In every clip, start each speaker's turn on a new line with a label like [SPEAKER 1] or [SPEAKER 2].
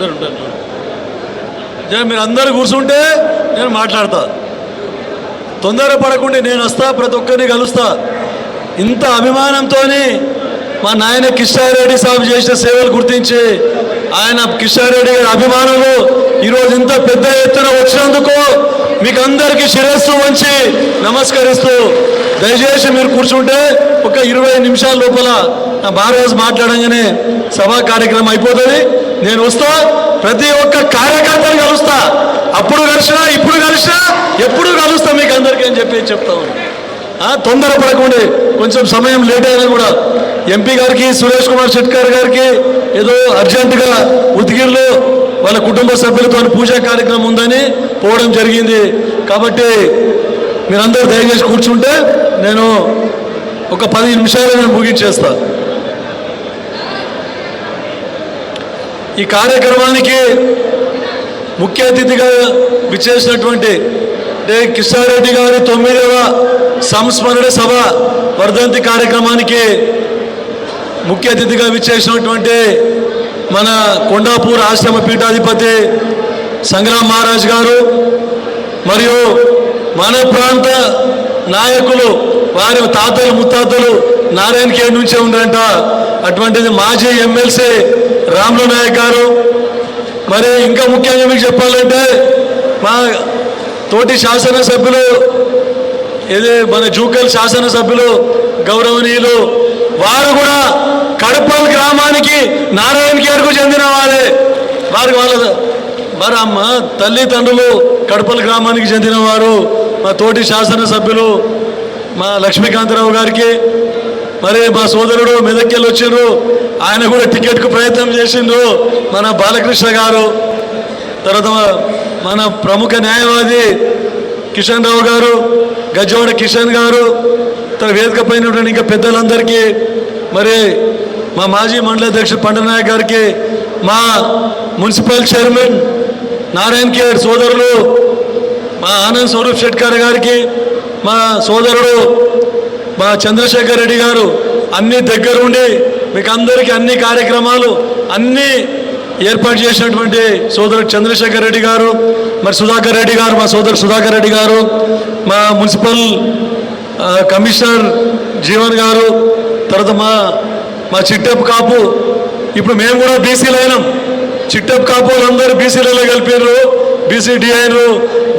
[SPEAKER 1] అందరు ఉంటారు మీరు అందరు కూర్చుంటే నేను మాట్లాడతా. తొందర పడకుండా నేను వస్తా ప్రతి ఒక్కరిని కలుస్తా. ఇంత అభిమానంతో మా నాయన కిషారెడ్డి సాగు చేసిన సేవలు గుర్తించి ఆయన కిషారెడ్డి గారి అభిమానులు ఈరోజు ఇంత పెద్ద ఎత్తున వచ్చినందుకు మీకు అందరికీ శిరస్సు వంచి నమస్కరిస్తూ దయచేసి మీరు కూర్చుంటే ఒక ఇరవై నిమిషాల లోపల నా మహారాజు మాట్లాడంగానే సభా కార్యక్రమం అయిపోతుంది. నేను వస్తా ప్రతి ఒక్క కార్యకర్తను కలుస్తా. అప్పుడు కలిసినా ఇప్పుడు కలిసినా ఎప్పుడు కలుస్తా మీకు అందరికీ అని చెప్పి చెప్తా ఆ, తొందర పడకుండా. కొంచెం సమయం లేట్ అయినా కూడా. ఎంపీ గారికి సురేష్ కుమార్ షెట్కర్ గారికి ఏదో అర్జెంటుగా ఉతిగిరిలో వాళ్ళ కుటుంబ సభ్యులతో పూజా కార్యక్రమం ఉందని పోవడం జరిగింది. కాబట్టి మీరందరూ దయచేసి కూర్చుంటే నేను ఒక పది నిమిషాలు నేను ముగించేస్తాను ఈ కార్యక్రమానికి ముఖ్య అతిథిగా విచ్చేసినటువంటి అంటే కిషారెడ్డి గారి తొమ్మిదవ సంస్మరణ సభ వర్ధంతి కార్యక్రమానికి ముఖ్య అతిథిగా విచ్చేసినటువంటి మన కొండాపూర్ ఆశ్రమ పీఠాధిపతి సంగ్రామ్ మహారాజ్ గారు మరియు మన ప్రాంత నాయకులు వారి తాతలు ముత్తాతలు నారాయణ ఖేడ్ నుంచే ఉందంట అటువంటిది మాజీ ఎమ్మెల్సీ రాములు నాయక్ గారు. మరి ఇంకా ముఖ్యంగా మీకు చెప్పాలంటే మా తోటి శాసనసభ్యులు ఇది మన జూకల్ శాసనసభ్యులు గౌరవనీయులు వారు కూడా కడపల్ గ్రామానికి నారాయణ గారికి చెందిన వాళ్ళే. వారికి వాళ్ళ మరి అమ్మ తల్లిదండ్రులు కడపల్ గ్రామానికి చెందినవారు మా తోటి శాసనసభ్యులు మా లక్ష్మీకాంతరావు గారికి మరి మా సోదరుడు మెదక్కెళ్ళి వచ్చిండ్రు. ఆయన కూడా టికెట్కు ప్రయత్నం చేసిండ్రు. మన బాలకృష్ణ గారు. తర్వాత మన ప్రముఖ న్యాయవాది కిషన్ రావు గారు గజ్జవాడ కిషన్ గారు తన వేదిక పైన ఇంకా పెద్దలందరికీ మరి మా మాజీ మండల అధ్యక్షుడు పండనాయక్ గారికి మా మున్సిపల్ చైర్మన్ నారాయణ కేర్ సోదరులు మా ఆనంద్ స్వరూప్ షెట్కర్ గారికి మా సోదరుడు మా చంద్రశేఖర్ రెడ్డి గారు అన్ని దగ్గరుండి మీకు అందరికీ అన్ని కార్యక్రమాలు అన్నీ ఏర్పాటు చేసినటువంటి సోదరుడు చంద్రశేఖర్ రెడ్డి గారు మరి సుధాకర్ రెడ్డి గారు మా సోదరు సుధాకర్ రెడ్డి గారు మా మున్సిపల్ కమిషనర్ జీవన్ గారు తర్వాత మా మా చిట్టప్ కాపు ఇప్పుడు మేము కూడా బీసీలు అయినాం. చిట్టప్ కాపు అందరూ బీసీలలో కలిపారు బీసీ డిఐను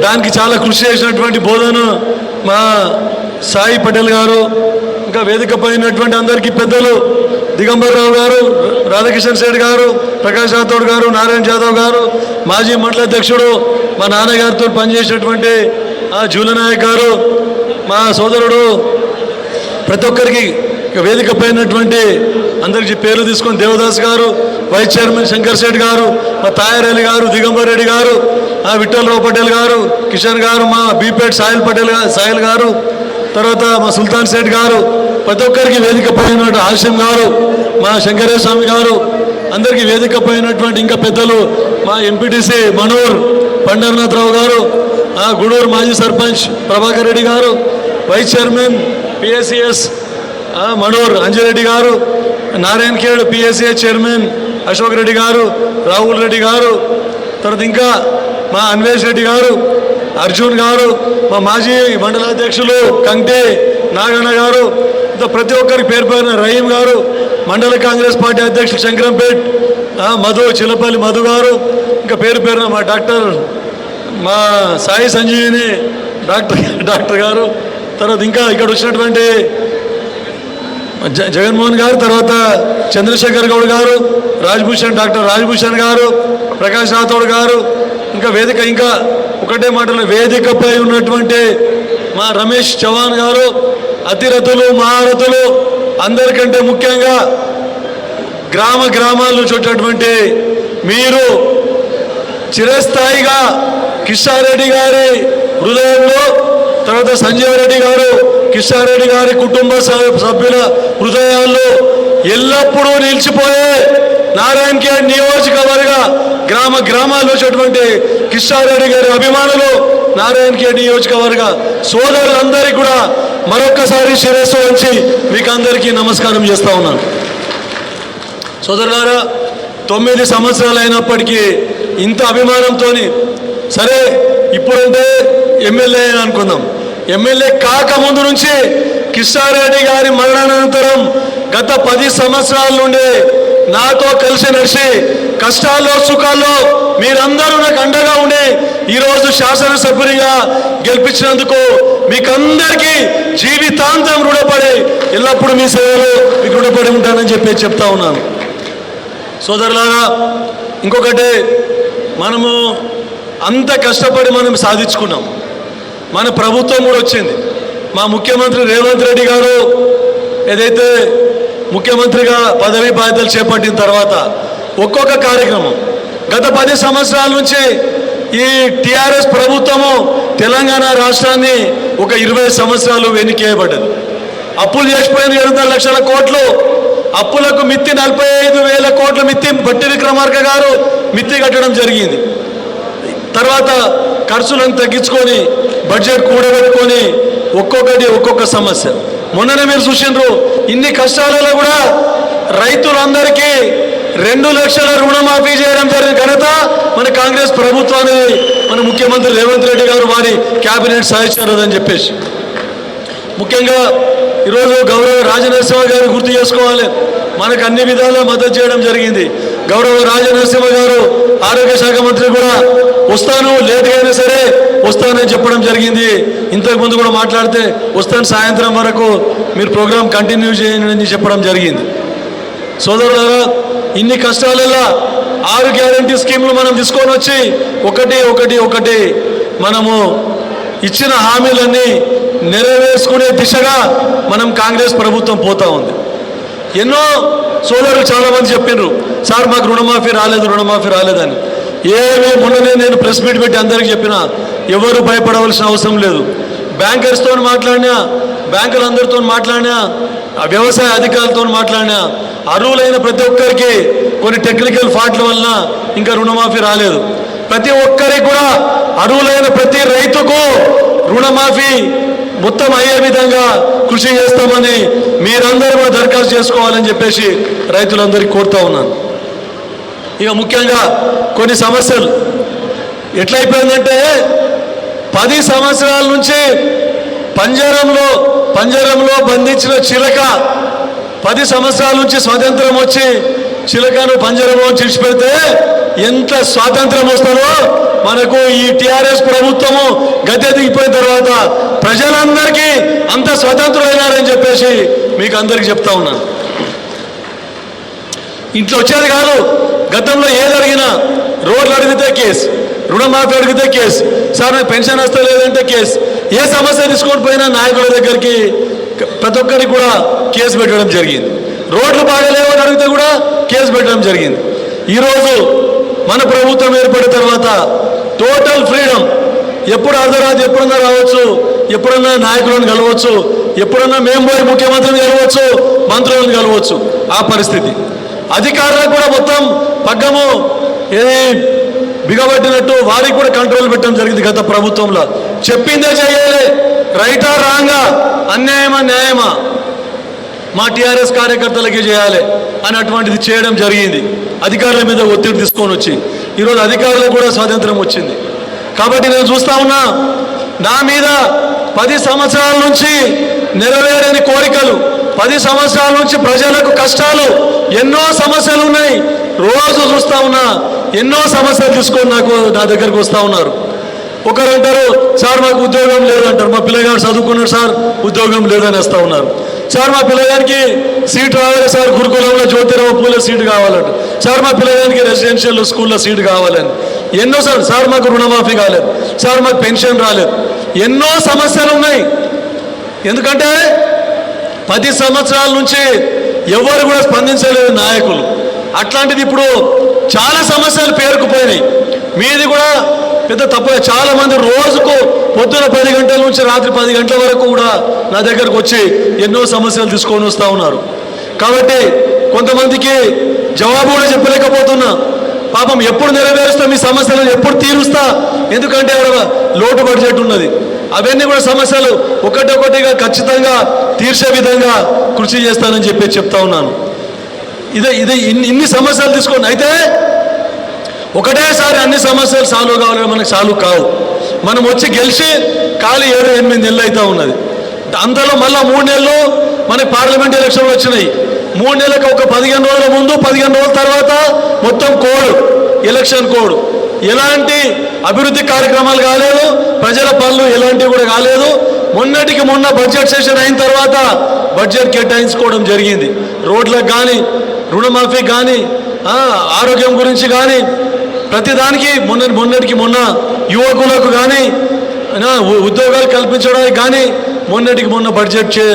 [SPEAKER 1] దానికి చాలా కృషి చేసినటువంటి బోధన మా సాయి పటేల్ గారు ఇంకా వేదిక పోయినటువంటి అందరికీ పెద్దలు దిగంబర్ రావు గారు రాధాకిషన్ శెట్టి గారు ప్రకాష్ రాథోడ్ గారు నారాయణ జాదవ్ గారు మాజీ మండల అధ్యక్షుడు మా నాన్నగారితో పనిచేసినటువంటి ఆ జూలనాయక్ గారు మా సోదరుడు ప్రతి ఒక్కరికి వేదిక పైనటువంటి అందరికి పేర్లు తీసుకొని దేవదాస్ గారు వైస్ చైర్మన్ శంకర్ శెట్టి గారు మా తాయారెడ్డి గారు దిగంబర్ రెడ్డి గారు ఆ విఠలరావు పటేల్ గారు కిషన్ గారు మా బీపేట్ సాయిల్ పటేల్ సాయిల్ గారు తర్వాత మా సుల్తాన్ సేట్ గారు ప్రతి ఒక్కరికి వేదిక పైన ఆశం గారు మా శంకరేశ్వామి స్వామి గారు అందరికీ వేదిక పోయినటువంటి ఇంకా పెద్దలు మా ఎంపీటీసీ మనోర్ పండరనాథరావు గారు గుడూరు మాజీ సర్పంచ్ ప్రభాకర్ రెడ్డి గారు vice chairman PSCS manor Anji Reddy గారు నారాయణ ఖేడ్ పిఎస్సిఎస్ చైర్మన్ అశోక్ రెడ్డి గారు రాహుల్ రెడ్డి గారు తర్వాత ఇంకా మా అన్వేష్ రెడ్డి గారు అర్జున్ గారు మా మాజీ మండలాధ్యక్షులు కంటే నాగన్న గారు ఇంకా ప్రతి ఒక్కరికి పేరు పేరున రహీం గారు మండల కాంగ్రెస్ పార్టీ అధ్యక్షులు శంకరంపేట్ మధు చిలపల్లి మధు గారు ఇంకా పేరు పేరున మా డాక్టర్ మా సాయి సంజీవిని డాక్టర్ డాక్టర్ గారు తర్వాత ఇంకా ఇక్కడ వచ్చినటువంటి జగన్మోహన్ గారు తర్వాత చంద్రశేఖర్ గౌడ్ గారు రాజ్భూషణ్ డాక్టర్ రాజ్భూషణ్ గారు ప్రకాష్ రాథోడ్ గారు ఇంకా వేదిక ఇంకా ఒకటే మాటలో వేదికపై ఉన్నటువంటి మా రమేష్ చవాన్ గారు అతిరథులు మహారథులు అందరికంటే ముఖ్యంగా గ్రామ గ్రామాల నుంచి వచ్చేటువంటి మీరు చిరస్థాయిగా కిషారెడ్డి గారి హృదయంలో తర్వాత సంజీవ్ రెడ్డి గారు కిషారెడ్డి గారి కుటుంబ సభ్యుల హృదయాల్లో ఎల్లప్పుడూ నిలిచిపోయే నారాయణ నియోజకవర్గ గ్రామాల్లో వచ్చేటువంటి కిషారెడ్డి గారి అభిమానులు నారాయణ ఖేడ్ నియోజకవర్గ సోదరులందరికీ కూడా మరొక్కసారి శిరస్సు వంచి మీకు అందరికీ నమస్కారం చేస్తా ఉన్నాను. సోదరులారా తొమ్మిది సంవత్సరాలు అయినప్పటికీ ఇంత అభిమానంతో సరే ఇప్పుడంటే ఎమ్మెల్యే అని అనుకుందాం. ఎమ్మెల్యే కాకముందు నుంచి కిషారెడ్డి గారి మరణానంతరం గత పది సంవత్సరాల నుండి నాతో కలిసి నడిచి కష్టాల్లో సుఖాల్లో మీరందరూ నాకు అండగా ఉండి ఈరోజు శాసనసభ్యునిగా గెలిపించినందుకు మీకందరికీ జీవితాంతం రుణపడి ఎల్లప్పుడూ మీ సేవలో మీకు రుణపడి ఉంటానని చెప్పి చెప్తా ఉన్నాను. సోదరులారా ఇంకొకటి మనము అంత కష్టపడి మనం సాధించుకున్నాం. మన ప్రభుత్వం కూడా వచ్చింది. మా ముఖ్యమంత్రి రేవంత్ రెడ్డి గారు ఏదైతే ముఖ్యమంత్రిగా పదవి బాధ్యతలు చేపట్టిన తర్వాత ఒక్కొక్క కార్యక్రమం. గత పది సంవత్సరాల నుంచి ఈ టిఆర్ఎస్ ప్రభుత్వము తెలంగాణ రాష్ట్రాన్ని ఒక ఇరవై సంవత్సరాలు వెనుకేయబడ్డది అప్పులు చేసిపోయింది ఏడున్నర లక్షల కోట్లు. అప్పులకు మిత్తి నలభై ఐదు వేల కోట్ల మిత్తి బట్టి విక్రమార్క గారు మిత్తి కట్టడం జరిగింది. తర్వాత ఖర్చులను తగ్గించుకొని బడ్జెట్ కూడబెట్టుకొని ఒక్కొక్కటి ఒక్కొక్క సమస్య. మొన్ననే మీరు చూసిండ్రు. ఇన్ని కష్టాలలో కూడా రైతులందరికీ రెండు లక్షల రుణమాఫీ చేయడం జరిగిన ఘనత మన కాంగ్రెస్ ప్రభుత్వానికి మన ముఖ్యమంత్రి రేవంత్ రెడ్డి గారు వారి క్యాబినెట్ సహించారని చెప్పేసి. ముఖ్యంగా ఈరోజు గౌరవ రాజనరసింహ గారు గుర్తు చేసుకోవాలి. మనకు అన్ని విధాలా మద్దతు చేయడం జరిగింది. గౌరవ రాజనరసింహ గారు ఆరోగ్య శాఖ మంత్రి కూడా వస్తాను లేట్గా అయినా సరే వస్తానని చెప్పడం జరిగింది. ఇంతకు ముందు కూడా మాట్లాడితే వస్తాను సాయంత్రం వరకు మీరు ప్రోగ్రాం కంటిన్యూ చేయండి చెప్పడం జరిగింది. సోదరులారా ఇన్ని కష్టాలలో ఆరు గ్యారంటీ స్కీమ్లు మనం తీసుకొని వచ్చి ఒకటి ఒకటి ఒకటి మనము ఇచ్చిన హామీలన్నీ నెరవేర్చుకునే దిశగా మనం కాంగ్రెస్ ప్రభుత్వం పోతా ఉంది. ఎన్నో సోదరులు చాలామంది చెప్పినారు చెప్పిండ్రు సార్ మాకు రుణమాఫీ రాలేదు రుణమాఫీ రాలేదని. ఏమి మొన్ననే నేను ప్రెస్ మీట్ పెట్టి అందరికీ చెప్పిన ఎవరు భయపడవలసిన అవసరం లేదు. బ్యాంకర్స్తో మాట్లాడినా బ్యాంకులందరితో మాట్లాడినా ఆ వ్యవసాయ అధికారులతో మాట్లాడినా అర్హులైన ప్రతి ఒక్కరికి కొన్ని టెక్నికల్ ఫాల్ట్ల వలన ఇంకా రుణమాఫీ రాలేదు. ప్రతి ఒక్కరికి కూడా అర్హులైన ప్రతి రైతుకు రుణమాఫీ మొత్తం అయ్యే విధంగా కృషి చేస్తామని మీరందరూ కూడా దరఖాస్తు చేసుకోవాలని చెప్పేసి రైతులందరికీ కోరుతా ఉన్నాను. ఇక ముఖ్యంగా కొన్ని సమస్యలు. ఎట్లయిపోయిందంటే పది సంవత్సరాల నుంచి పంజరంలో పంజరంలో బంధించిన చిలక పది సంవత్సరాల నుంచి స్వాతంత్రం వచ్చి చిలకను పంజరంలో చిడిచిపెడితే ఎంత స్వాతంత్రం వస్తుందో మనకు ఈ టిఆర్ఎస్ ప్రభుత్వము గద్దె దిగిపోయిన తర్వాత ప్రజలందరికీ అంత స్వతంత్రులైనారని చెప్పేసి మీకు అందరికి చెప్తా ఉన్నాను. ఇంట్లో వచ్చేది కాదు గతంలో ఏ జరిగినా రోడ్లు అడిగితే కేసు. రుణమాఫీ అడిగితే కేసు. సార్ నాకు పెన్షన్ వస్తే లేదంటే కేసు. ఏ సమస్య తీసుకొని పోయినా నాయకుల దగ్గరికి ప్రతి ఒక్కరికి కూడా కేసు పెట్టడం జరిగింది. రోడ్లు బాగలేవని అడిగితే కూడా కేసు పెట్టడం జరిగింది. ఈరోజు మన ప్రభుత్వం ఏర్పడిన తర్వాత టోటల్ ఫ్రీడమ్ ఎప్పుడు అర్ధరాత్రి ఎప్పుడన్నా రావచ్చు ఎప్పుడన్నా నాయకులను కలవచ్చు ఎప్పుడన్నా మేము పోయి ముఖ్యమంత్రిని కలవచ్చు మంత్రులను కలవచ్చు. ఆ పరిస్థితి. అధికారులకు కూడా మొత్తం పగ్గము ఏది బిగబట్టినట్టు వారికి కూడా కంట్రోల్ పెట్టడం జరిగింది గత ప్రభుత్వంలో. చెప్పిందే చేయాలి రైటా రాంగా? అన్యాయమా న్యాయమా? మా టీఆర్ఎస్ కార్యకర్తలకి చేయాలి అనేటువంటిది చేయడం జరిగింది. అధికారుల మీద ఒత్తిడి తీసుకొని వచ్చి. ఈరోజు అధికారులకు కూడా స్వాతంత్రం వచ్చింది. కాబట్టి నేను చూస్తా ఉన్నా నా మీద పది సంవత్సరాల నుంచి నెరవేరని కోరికలు పది సంవత్సరాల నుంచి ప్రజలకు కష్టాలు ఎన్నో సమస్యలు ఉన్నాయి. రోజు చూస్తా ఉన్నా ఎన్నో సమస్యలు తీసుకొని నాకు నా దగ్గరకు వస్తా ఉన్నారు. ఒకరు అంటారు సార్ మాకు ఉద్యోగం లేదంటారు. మా పిల్లగాడు చదువుకున్నాడు సార్ ఉద్యోగం లేదని వస్తూ ఉన్నారు. సార్ మా పిల్లగానికి సీట్ రావాలి సార్ గురుకులంలో జ్యోతిరావు పూల సీటు కావాలంట. సార్ మా పిల్లగానికి రెసిడెన్షియల్ స్కూల్లో సీటు కావాలని. ఎన్నో సార్ సార్ మాకు రుణమాఫీ కాలేదు. సార్ మాకు పెన్షన్ రాలేదు. ఎన్నో సమస్యలు ఉన్నాయి. ఎందుకంటే పది సంవత్సరాల నుంచి ఎవరు కూడా స్పందించలేదు నాయకులు. అట్లాంటిది ఇప్పుడు చాలా సమస్యలు పేరుకుపోయినాయి. మీది కూడా పెద్ద తప్పు. చాలా మంది రోజుకు పొద్దున పది గంటల నుంచి రాత్రి పది గంటల వరకు కూడా నా దగ్గరకు వచ్చి ఎన్నో సమస్యలు తీసుకొని వస్తూ ఉన్నారు. కాబట్టి కొంతమందికి జవాబు కూడా చెప్పలేకపోతున్నా. పాపం ఎప్పుడు నెరవేరుస్తా మీ సమస్యలను ఎప్పుడు తీరుస్తా? ఎందుకంటే అక్కడ లోటు బడ్జెట్ ఉన్నది. అవన్నీ కూడా సమస్యలు ఒకటొకటిగా ఖచ్చితంగా తీర్చే విధంగా కృషి చేస్తానని చెప్పి చెప్తా ఉన్నాను. ఇదే ఇదే ఇన్ని ఇన్ని సమస్యలు తీసుకోండి. అయితే ఒకటేసారి అన్ని సమస్యలు సాల్వ్ కావాలి మనకు సాల్వ్ కావు. మనం వచ్చి గెలిచి ఖాళీ ఏడు ఎనిమిది నెలలు అవుతూ ఉన్నది. అంతలో మళ్ళీ మూడు నెలలు మనకి పార్లమెంట్ ఎలక్షన్లు వచ్చినాయి. మూడు నెలలకు ఒక పదిహేను రోజుల ముందు పదిహేను రోజుల తర్వాత మొత్తం కోడ్ ఎలక్షన్ కోడ్. ఎలాంటి అభివృద్ధి కార్యక్రమాలు కాలేదు ప్రజల పనులు ఎలాంటివి కూడా కాలేదు. మొన్నటికి మొన్న బడ్జెట్ సెషన్ అయిన తర్వాత బడ్జెట్ కేటాయించుకోవడం జరిగింది. రోడ్లకు కానీ రుణమాఫీ కానీ ఆరోగ్యం గురించి కానీ ప్రతిదానికి మొన్న మొన్నటికి మొన్న యువకులకు కానీ ఉద్యోగాలు కల్పించడానికి కానీ మొన్నటికి మొన్న బడ్జెట్ చే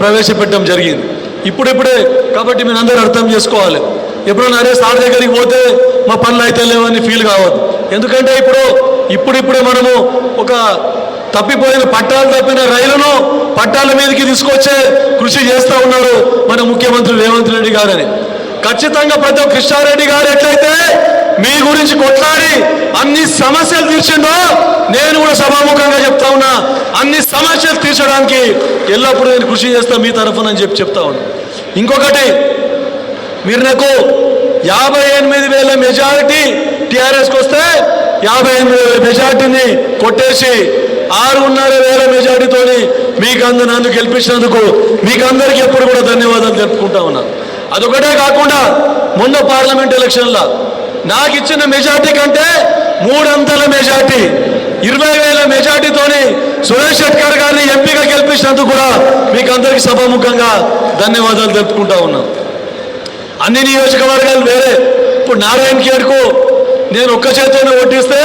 [SPEAKER 1] ప్రవేశపెట్టడం జరిగింది. ఇప్పుడిప్పుడే కాబట్టి మీరు అందరూ అర్థం చేసుకోవాలి. ఎప్పుడైనా అరే సార్ దగ్గరికి పోతే మా పనులు అయితే లేవని ఫీల్ కావద్దు. ఎందుకంటే ఇప్పుడు ఇప్పుడిప్పుడే మనము ఒక తప్పిపోయిన పట్టాలు తప్పిన రైలును పట్టాల మీదకి తీసుకొచ్చే కృషి చేస్తూ ఉన్నారు మన ముఖ్యమంత్రి రేవంత్ రెడ్డి గారని. ఖచ్చితంగా ప్రతి కృష్ణారెడ్డి గారు ఎట్లయితే మీ గురించి కొట్లాడి అన్ని సమస్యలు తీర్చిండో నేను కూడా సభాముఖంగా చెప్తా ఉన్నా. అన్ని సమస్యలు తీర్చడానికి ఎల్లప్పుడూ నేను కృషి చేస్తా మీ తరఫున అని చెప్పి చెప్తా ఉన్నా. ఇంకొకటి మీరు నాకు యాభై ఎనిమిది వేల మెజారిటీ టీఆర్ఎస్కి వస్తే యాభై ఎనిమిది వేల మెజారిటీని కొట్టేసి ఆరున్నర వేల మెజార్టీతోని మీకు అందు నన్ను గెలిపించినందుకు మీకు అందరికీ ఎప్పుడు కూడా ధన్యవాదాలు తెలుపుకుంటా ఉన్నా అదొకటే కాకుండా మొన్న పార్లమెంట్ ఎలక్షన్లో నాకు ఇచ్చిన మెజార్టీ కంటే మూడంతల మెజార్టీ ఇరవై వేల మెజార్టీతోని సురేష్ షెట్కర్ గారిని ఎంపీగా గెలిపించినందుకు కూడా మీకు అందరికీ సభాముఖంగా ధన్యవాదాలు తెలుపుకుంటా ఉన్నా అన్ని నియోజకవర్గాలు వేరే. ఇప్పుడు నారాయణ ఖేడ్కు నేను ఒక్క చేతితోనే ఓటిస్తే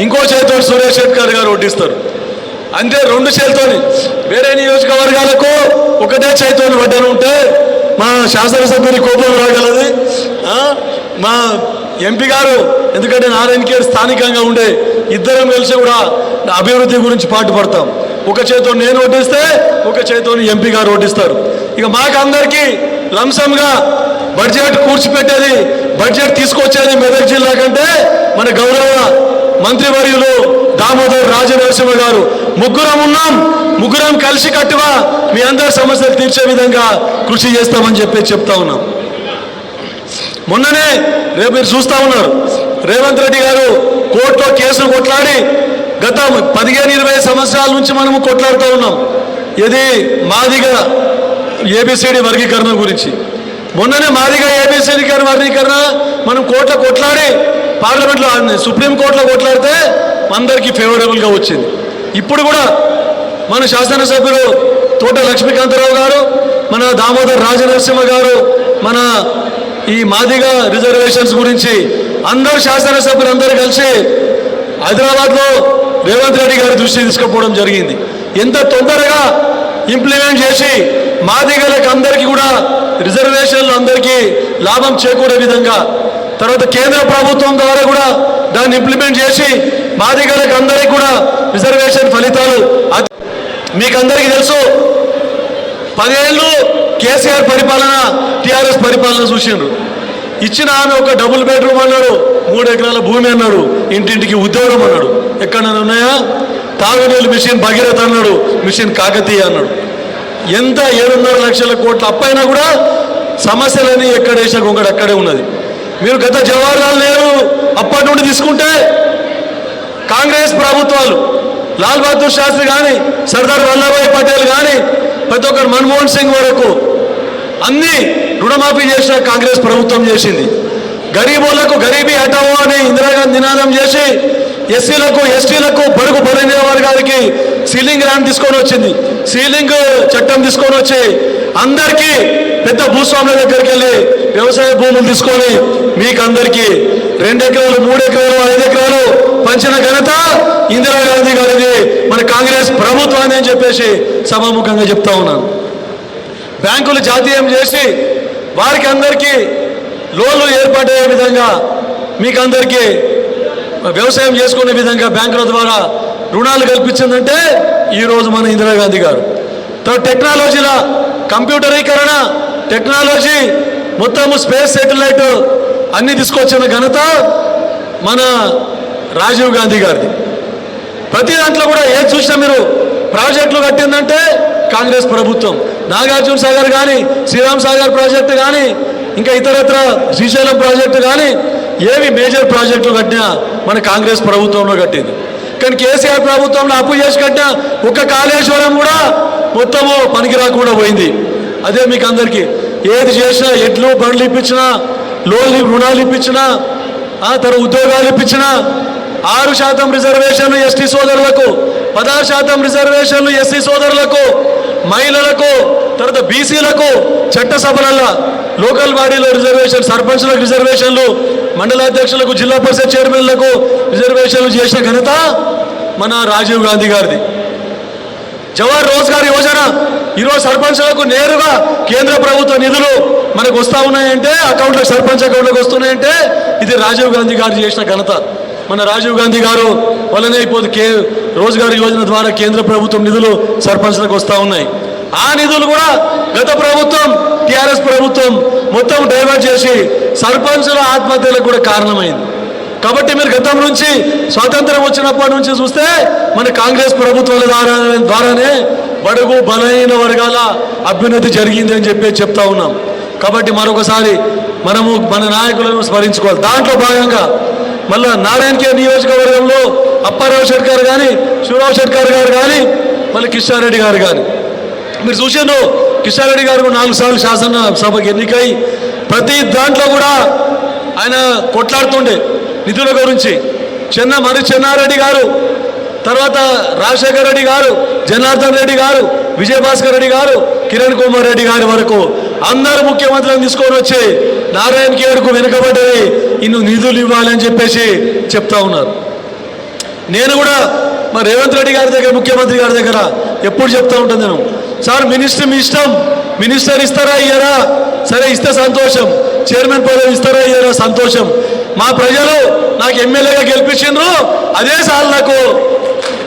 [SPEAKER 1] ఇంకో చేతితో సురేష్ షెట్కర్ గారు ఓటిస్తారు అంతే రెండు చేతితోని వేరే నియోజకవర్గాలకు ఒకటే చేతితోని వడ్డన ఉంటే మా శాసనసభ్యుని కోపం రాగలది. మా ఎంపీ గారు ఎందుకంటే నారాయణ కేర్ స్థానికంగా ఉండే ఇద్దరం కలిసి కూడా అభివృద్ధి గురించి పాటుపడతాం ఒక చేతితో నేను ఓటిస్తే ఒక చేతితో ఎంపీ గారు ఓటిస్తారు ఇక మాకు అందరికీ లంసంగా బడ్జెట్ కూర్చిపెట్టేది బడ్జెట్ తీసుకొచ్చేది మెదక్ జిల్లా కంటే మన గౌరవ మంత్రివర్యులు దామోదర్ రాజనరసింహ గారు. ముగ్గురం ఉన్నాం. ముగ్గురం కలిసి కట్టుగా మీ అందరి సమస్యలు తీర్చే విధంగా కృషి చేస్తామని చెప్పి చెప్తా ఉన్నాం. మొన్ననే రేపు మీరు చూస్తా ఉన్నారు. రేవంత్ రెడ్డి గారు కోర్టులో కేసులు కొట్లాడి గత పదిహేను ఇరవై సంవత్సరాల నుంచి మనము కొట్లాడుతూ ఉన్నాం. ఇది మాదిగా ఏబిసిడి వర్గీకరణ గురించి. మొన్ననే మాదిగా ఏబిసిడి వర్గీకరణ మనం కోర్టులో కొట్లాడి పార్లమెంట్లో సుప్రీం కోర్టులో కొట్లాడితే అందరికీ ఫేవరబుల్గా వచ్చింది. ఇప్పుడు కూడా మన శాసనసభ్యులు తోట లక్ష్మీకాంతరావు గారు మన దామోదర్ రాజనరసింహ గారు మన ఈ మాదిగా రిజర్వేషన్స్ గురించి అందరు శాసనసభ్యులు అందరూ కలిసి హైదరాబాద్లో రేవంత్ రెడ్డి గారి దృష్టి తీసుకుపోవడం జరిగింది. ఎంత తొందరగా ఇంప్లిమెంట్ చేసి మాదిగలకు అందరికీ కూడా రిజర్వేషన్లు అందరికీ లాభం చేకూరే విధంగా తర్వాత కేంద్ర ప్రభుత్వం ద్వారా కూడా దాన్ని ఇంప్లిమెంట్ చేసి మాదిగలకు అందరికీ కూడా రిజర్వేషన్ ఫలితాలు అతి- మీకు అందరికీ తెలుసు. పదేళ్ళు కేసీఆర్ పరిపాలన టిఆర్ఎస్ పరిపాలన చూసిండ్రు. ఇచ్చిన ఆమె ఒక డబుల్ బెడ్రూమ్ అన్నాడు మూడు ఎకరాల భూమి అన్నాడు ఇంటింటికి ఉద్యోగం అన్నాడు. ఎక్కడైనా ఉన్నాయా? తాగునీళ్ళు మిషన్ భగీరథ అన్నాడు మిషన్ కాకతీయ అన్నాడు. ఎంత ఏడున్నర లక్షల కోట్ల అప్పైనా కూడా సమస్యలని ఎక్కడేసా ఒకటి అక్కడే ఉన్నది. మీరు గత జవహర్లాల్ నెహ్రూ అప్పటి నుండి తీసుకుంటే కాంగ్రెస్ ప్రభుత్వాలు లాల్ బహదూర్ శాస్త్రి కానీ సర్దార్ వల్లభాయ్ పటేల్ కానీ ప్రతి ఒక్కరు మన్మోహన్ సింగ్ వరకు అన్ని రుణమాఫీ చేసిన కాంగ్రెస్ ప్రభుత్వం చేసింది. గరీబులకు గరీబీ హటావో అని ఇందిరాగాంధీ నినాదం చేసి ఎస్సీలకు ఎస్టీలకు బడుగు బలైన వర్గాలకి సీలింగ్ ర్యాండ్ తీసుకొని వచ్చింది. సీలింగ్ చట్టం తీసుకొని వచ్చి అందరికీ పెద్ద భూస్వాముల దగ్గరికి వెళ్ళి వ్యవసాయ భూములు తీసుకొని మీకు అందరికీ రెండు ఎకరాలు మూడు ఎకరాలు ఐదు ఎకరాలు పంచిన ఘనత ఇందిరాగాంధీ గారిది. మన కాంగ్రెస్ ప్రభుత్వాన్ని అని చెప్పేసి సభాముఖంగా చెప్తా ఉన్నాను. బ్యాంకులు జాతీయం చేసి వారికి అందరికీ లోన్లు ఏర్పాటయ్యే విధంగా మీకు అందరికీ వ్యవసాయం చేసుకునే విధంగా బ్యాంకుల ద్వారా రుణాలు కల్పించిందంటే ఈరోజు మన ఇందిరాగాంధీ గారు. తర్వాత టెక్నాలజీల కంప్యూటరీకరణ టెక్నాలజీ మొత్తము స్పేస్ సెటిలైట్ అన్ని తీసుకొచ్చిన ఘనత మన రాజీవ్ గాంధీ గారిది. ప్రతి దాంట్లో కూడా ఏది చూసినా మీరు ప్రాజెక్టులు కట్టిందంటే కాంగ్రెస్ ప్రభుత్వం. నాగార్జున సాగర్ కానీ శ్రీరామ్ సాగర్ ప్రాజెక్టు కానీ ఇంకా ఇతరత్ర శ్రీశైలం ప్రాజెక్టు కానీ ఏవి మేజర్ ప్రాజెక్టులు కట్టినా మన కాంగ్రెస్ ప్రభుత్వంలో కట్టింది. కానీ కేసీఆర్ ప్రభుత్వంలో అప్పు చేసి కట్టిన ఒక్క కాళేశ్వరం కూడా మొత్తము పనికి రాకుండా పోయింది. అదే మీకు అందరికీ. ఏది చేసినా ఎడ్లు బండ్లు ఇప్పించినా లోన్లు రుణాలు ఇప్పించినా ఆ తర్వాత ఉద్యోగాలు ఇప్పించినా ఆరు శాతం రిజర్వేషన్లు ఎస్టీ సోదరులకు పదహారు శాతం రిజర్వేషన్లు ఎస్సీ సోదరులకు మహిళలకు తర్వాత బీసీలకు చట్టసభలలో లోకల్ బాడీలో రిజర్వేషన్ సర్పంచ్లకు రిజర్వేషన్లు మండలాధ్యక్షులకు జిల్లా పరిషత్ చైర్మన్లకు రిజర్వేషన్లు చేసిన ఘనత మన రాజీవ్ గాంధీ గారిది. జవహర్ రోజ్గార్ యోజన ఈరోజు సర్పంచ్లకు నేరుగా కేంద్ర ప్రభుత్వ నిధులు మనకు వస్తూ ఉన్నాయంటే అకౌంట్లకు సర్పంచ్ అకౌంట్లకు వస్తున్నాయంటే ఇది రాజీవ్ గాంధీ గారు చేసిన ఘనత. మన రాజీవ్ గాంధీ గారు వలనే ఇప్పుడు కే రోజ్గార్ యోజన ద్వారా కేంద్ర ప్రభుత్వం నిధులు సర్పంచ్లకు వస్తూ ఉన్నాయి. ఆ నిధులు కూడా గత ప్రభుత్వం టీఆర్ఎస్ ప్రభుత్వం మొత్తం డైవర్ట్ చేసి సర్పంచుల ఆత్మహత్యలకు కూడా కారణమైంది. కాబట్టి మీరు గతం నుంచి స్వాతంత్రం వచ్చినప్పటి నుంచి చూస్తే మన కాంగ్రెస్ ప్రభుత్వాల ద్వారా ద్వారానే బడుగు బలహీన వర్గాల అభ్యున్నతి జరిగింది అని చెప్పి చెప్తా ఉన్నాం. కాబట్టి మరొకసారి మనము మన నాయకులను స్మరించుకోవాలి. దాంట్లో భాగంగా మళ్ళా నారాయణకే నియోజకవర్గంలో అప్పారావు షెట్కర్ కానీ శివరావు షెట్కర్ గారు కానీ మళ్ళీ కిషారెడ్డి గారు కానీ మీరు చూసిండ్రు కిషన్ రెడ్డి గారు నాలుగు సార్లు శాసన సభకి ఎన్నికై ప్రతి దాంట్లో కూడా ఆయన కొట్లాడుతుండే నిధుల గురించి. చెన్న మరి చెన్నారెడ్డి గారు తర్వాత రాజశేఖర రెడ్డి గారు జనార్దన్ రెడ్డి గారు విజయభాస్కర్ రెడ్డి గారు కిరణ్ కుమార్ రెడ్డి గారి వరకు అందరు ముఖ్యమంత్రులను తీసుకొని వచ్చి నారాయణ కేడుకు వెనుకబడ్డది ఇన్ను నిధులు ఇవ్వాలని చెప్పేసి చెప్తా ఉన్నారు. నేను కూడా మా రేవంత్ రెడ్డి గారి దగ్గర ముఖ్యమంత్రి గారి దగ్గర ఎప్పుడు చెప్తా ఉంటాను నేను. సార్ మినిస్టర్ మీ ఇష్టం. మినిస్టర్ ఇస్తారా ఇయ్యారా? సరే ఇస్తే సంతోషం. చైర్మన్ పదవి ఇస్తారా అయ్యారా సంతోషం. మా ప్రజలు నాకు ఎమ్మెల్యేగా గెలిపించిండ్రు అదే సార్ నాకు.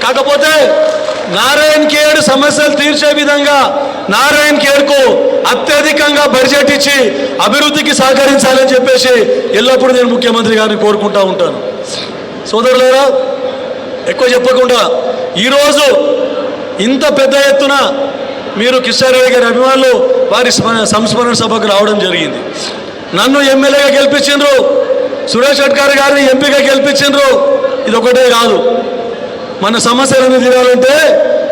[SPEAKER 1] కాకపోతే నారాయణ కేడ్ సమస్యలు తీర్చే విధంగా నారాయణ కేడ్కు అత్యధికంగా బడ్జెట్ ఇచ్చి అభివృద్ధికి సహకరించాలని చెప్పేసి ఎల్లప్పుడూ నేను ముఖ్యమంత్రి గారిని కోరుకుంటా ఉంటాను. సోదరులారా ఎక్కువ చెప్పకుండా ఈరోజు ఇంత పెద్ద ఎత్తున మీరు కిషారెడ్డి గారి అభిమానులు వారి స్మ- సంస్మరణ సభకు రావడం జరిగింది. నన్ను ఎమ్మెల్యేగా గెలిపించిండ్రు సురేష్ గడ్కర్ గారిని ఎంపీగా గెలిపించిండ్రు ఇది ఒకటే కాదు. మన సమస్యలను తీరాలంటే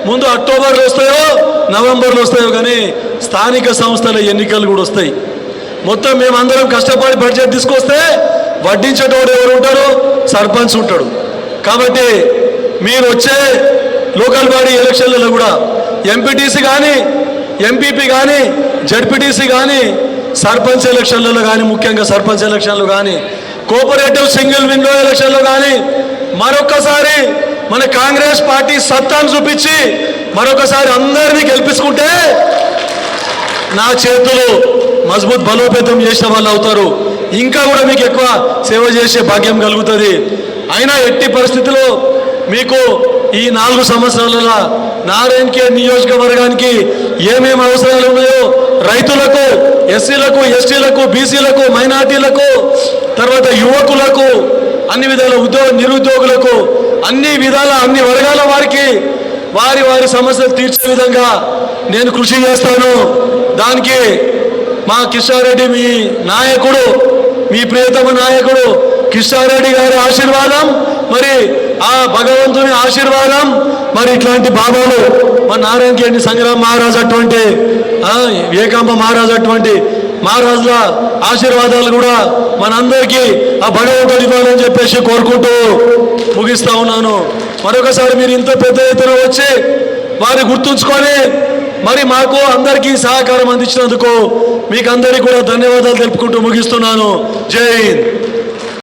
[SPEAKER 1] ముందు అక్టోబర్లో వస్తాయో నవంబర్లో వస్తాయో కానీ స్థానిక సంస్థల ఎన్నికలు కూడా వస్తాయి. మొత్తం మేమందరం కష్టపడి బడ్జెట్ తీసుకొస్తే వడ్డించేటోడు ఎవరు ఉంటారు? సర్పంచ్ ఉంటాడు. కాబట్టి మీరు వచ్చే లోకల్ బాడీ ఎలక్షన్లలో కూడా ఎంపీటీసీ కానీ ఎంపీపీ కానీ జడ్పీటీసీ కానీ సర్పంచ్ ఎలక్షన్లలో కానీ ముఖ్యంగా సర్పంచ్ ఎలక్షన్లు కానీ కోఆపరేటివ్ సింగిల్ విండో ఎలక్షన్లో కానీ మరొకసారి మన కాంగ్రెస్ పార్టీ సత్తాను చూపించి మరొకసారి అందరినీ గెలిపించుకుంటే నా చేతులు మజబూత్ బలోపేతం చేసిన వాళ్ళు అవుతారు. ఇంకా కూడా మీకు ఎక్కువ సేవ చేసే భాగ్యం కలుగుతుంది. అయినా ఎట్టి పరిస్థితిలో మీకు ఈ నాలుగు సంవత్సరాల నారాయణ కే నియోజకవర్గానికి ఏమేమి అవసరాలు ఉన్నాయో రైతులకు ఎస్సీలకు ఎస్టీలకు బీసీలకు మైనార్టీలకు తర్వాత యువకులకు అన్ని విధాల ఉద్యోగ నిరుద్యోగులకు అన్ని విధాల అన్ని వర్గాల వారికి వారి వారి సమస్యలు తీర్చే విధంగా నేను కృషి చేస్తాను. దానికి మా కిషారెడ్డి మీ నాయకుడు మీ ప్రియతమ నాయకుడు కిషారెడ్డి గారి ఆశీర్వాదం మరి ఆ భగవంతుని ఆశీర్వాదం మరి ఇట్లాంటి బాబాలు మా నారాయణకేణి సంగ్రామ మహారాజ్ అటువంటి ఏకాంబ మహారాజ్ అటువంటి మహారాజుల ఆశీర్వాదాలు కూడా మనందరికీ ఆ భగవంతుడు ఇవ్వాలని చెప్పేసి కోరుకుంటూ ముగిస్తా ఉన్నాను. మరొకసారి మీరు ఇంత పెద్ద ఎత్తున వచ్చి వారిని గుర్తుంచుకొని మరి మాకు అందరికీ సహకారం అందించినందుకు మీకు అందరికీ కూడా ధన్యవాదాలు తెలుపుకుంటూ ముగిస్తున్నాను. జై హింద్.